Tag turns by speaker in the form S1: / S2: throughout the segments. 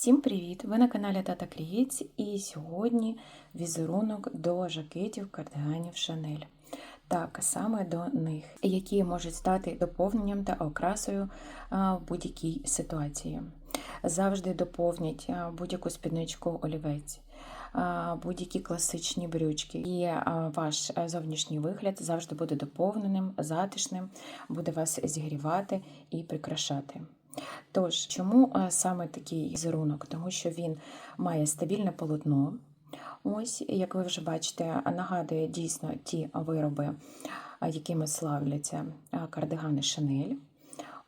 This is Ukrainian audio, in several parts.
S1: Всім привіт! Ви на каналі Тата Крієць і сьогодні візерунок до жакетів кардиганів Шанель. Так, саме до них, які можуть стати доповненням та окрасою в будь-якій ситуації. Завжди доповнять будь-яку спідничку олівець, будь-які класичні брючки. І ваш зовнішній вигляд завжди буде доповненим, затишним, буде вас зігрівати і прикрашати. Тож, чому е, саме такий візерунок? Тому що він має стабільне полотно. Ось, як ви вже бачите, нагадує дійсно ті вироби, е, якими славляться е, кардигани Шанель.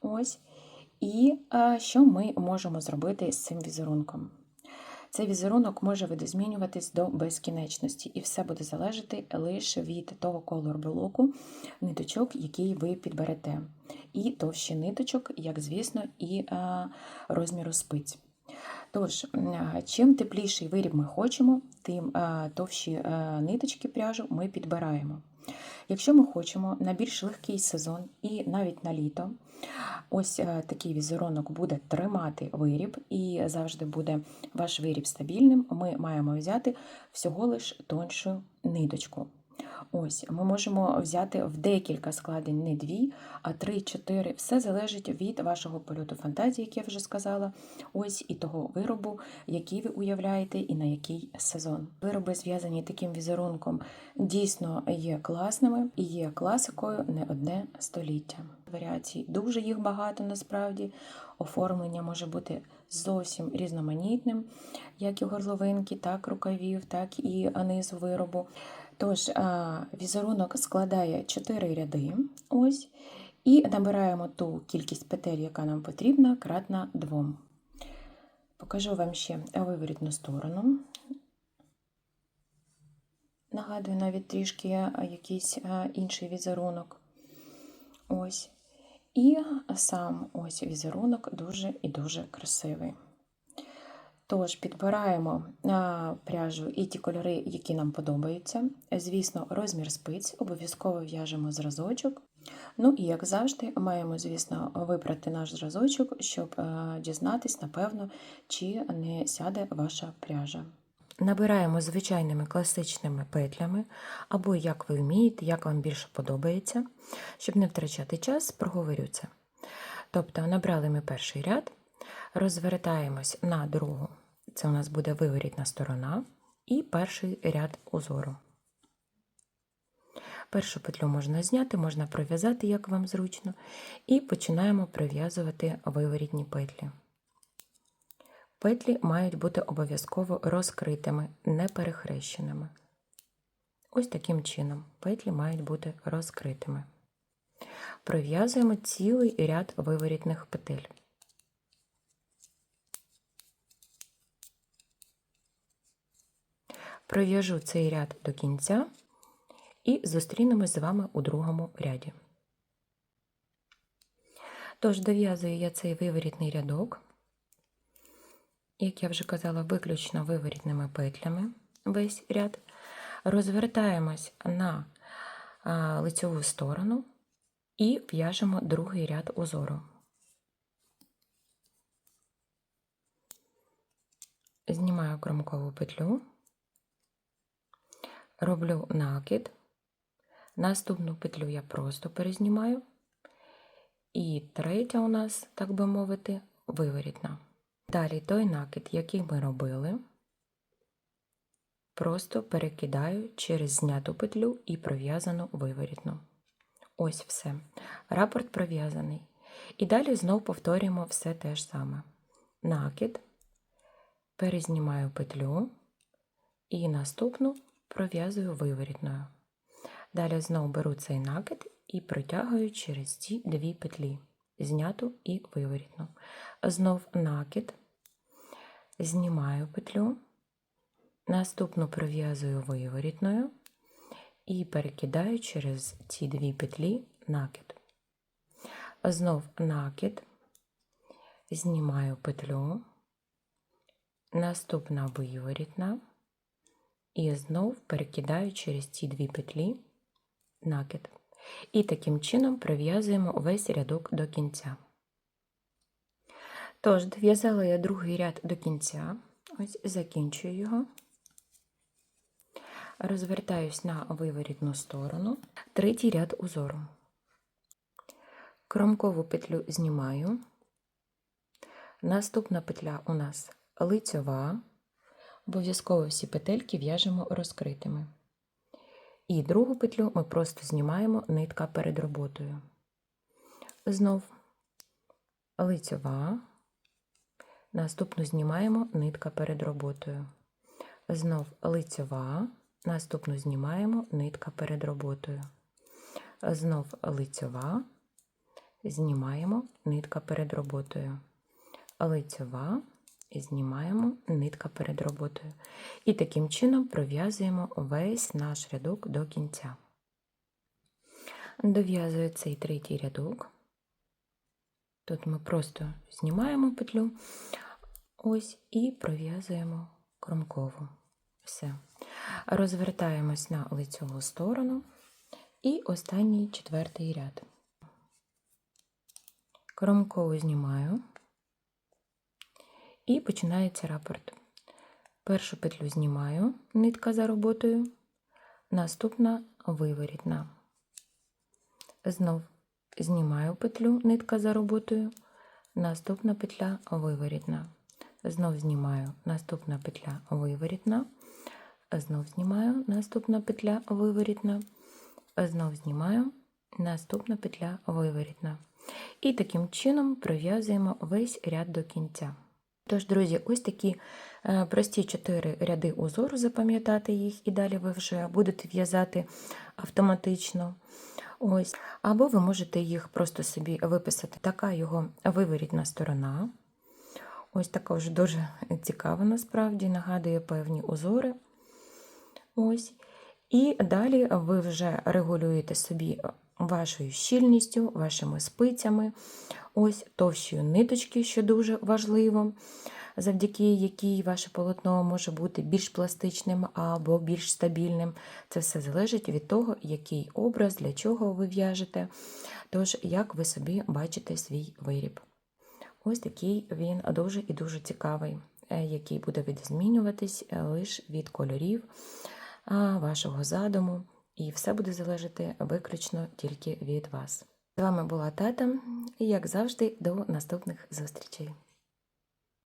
S1: Ось. І що ми можемо зробити з цим візерунком? Цей візерунок може видозмінюватись до безкінечності, і все буде залежати лише від того колор блоку ниточок, який ви підберете. І товщі ниточок, як звісно, і розміру спиць. Тож, чим тепліший виріб ми хочемо, тим товщі ниточки пряжу ми підбираємо. Якщо ми хочемо на більш легкий сезон і навіть на літо, ось е, такий візерунок буде тримати виріб, і завжди буде ваш виріб стабільним, ми маємо взяти всього лиш тоншу ниточку. Ось, Ми можемо взяти в декілька складень, не дві, а три-чотири. Все залежить від вашого польоту фантазії, як я вже сказала. Ось і того виробу, який ви уявляєте, і на який сезон. Вироби, зв'язані таким візерунком, дійсно є класними і є класикою не одне століття. Варіацій дуже їх багато насправді. Оформлення може бути зовсім різноманітним, як і горловинки, так рукавів, так і низу виробу. Тож, візерунок складає 4 ряди, ось, і набираємо ту кількість петель, яка нам потрібна, кратна 2. Покажу вам ще виворітну сторону. Нагадую навіть трішки якийсь інший візерунок. Ось. І сам ось візерунок дуже і дуже красивий. Тож, підбираємо пряжу і ті кольори, які нам подобаються. Звісно, розмір спиць, обов'язково в'яжемо зразочок. Ну і, як завжди, маємо, звісно, вибрати наш зразочок, щоб дізнатись, напевно, чи не сяде ваша пряжа. Набираємо звичайними класичними петлями, або як ви вмієте, як вам більше подобається. Щоб не втрачати час, проговорю це. Тобто, набрали ми перший ряд, розвертаємось на другу це у нас буде виворітна сторона і перший ряд узору. Першу петлю можна зняти, можна пров'язати, як вам зручно, і починаємо пров'язувати виворітні петлі. Петлі мають бути обов'язково розкритими, не перехрещеними. Ось таким чином петлі мають бути розкритими. Пров'язуємо цілий ряд виворітних петель. Пров'яжу цей ряд до кінця і зустрінемось з вами у другому ряді. Тож, дов'язую я цей виворітний рядок, як я вже казала, виключно виворітними петлями весь ряд. Розвертаємось на лицьову сторону і в'яжемо другий ряд узору. Знімаю кромкову петлю роблю накид, наступну петлю я просто перезнімаю, і третя у нас, так би мовити, виворітна. Далі той накид, який ми робили, просто перекидаю через зняту петлю і пров'язану виворітну. Ось все. Рапорт пров'язаний. І далі знов повторюємо все те ж саме. Накид, перезнімаю петлю і наступну пров'язую виворітною. Далі знову беру цей накид і протягую через ці дві петлі, зняту і виворітну. Знов накид, знімаю петлю, наступну пров'язую виворітною і перекидаю через ці дві петлі накид. Знов накид, знімаю петлю, наступна виворітна. І знов перекидаю через ці дві петлі накид. І таким чином прив'язуємо весь рядок до кінця. Тож, дов'язала я другий ряд до кінця. Ось закінчую його. Розвертаюсь на виворітну сторону. Третій ряд узору. Кромкову петлю знімаю. Наступна петля у нас лицьова. Обов'язково всі петельки в'яжемо розкритими. І другу петлю ми просто знімаємо нитка перед роботою. Знов лицьова. Наступну знімаємо нитка перед роботою. Знов лицьова. Наступну знімаємо нитка перед роботою. Знов лицьова. Знімаємо нитка перед роботою. Лицьова. Знімаємо нитка перед роботою. І таким чином пров'язуємо весь наш рядок до кінця. Дов'язую цей третій рядок. Тут ми просто знімаємо петлю ось і пров'язуємо кромкову. Все. Розвертаємось на лицьову сторону і останній четвертий ряд. Кромкову знімаю і починається рапорт. Першу петлю знімаю, нитка за роботою, наступна виворітна. Знов знімаю петлю, нитка за роботою, наступна петля виворітна. Знов знімаю, наступна петля виворітна, знов знімаю, наступна петля виворітна, знов знімаю, наступна петля виворітна. І таким чином пров'язуємо весь ряд до кінця. Тож, друзі, ось такі е, прості чотири ряди узору, запам'ятати їх, і далі ви вже будете в'язати автоматично. Ось. Або ви можете їх просто собі виписати. Така його виворітна сторона. Ось така вже дуже цікава, насправді, нагадує певні узори. Ось. І далі ви вже регулюєте собі вашою щільністю, вашими спицями, ось товщою ниточки, що дуже важливо, завдяки якій ваше полотно може бути більш пластичним або більш стабільним. Це все залежить від того, який образ, для чого ви в'яжете, тож, як ви собі бачите свій виріб. Ось такий він дуже і дуже цікавий, е, який буде відзмінюватись лише від кольорів вашого задуму, і все буде залежати виключно тільки від вас. З вами була тата, і як завжди, до наступних зустрічей.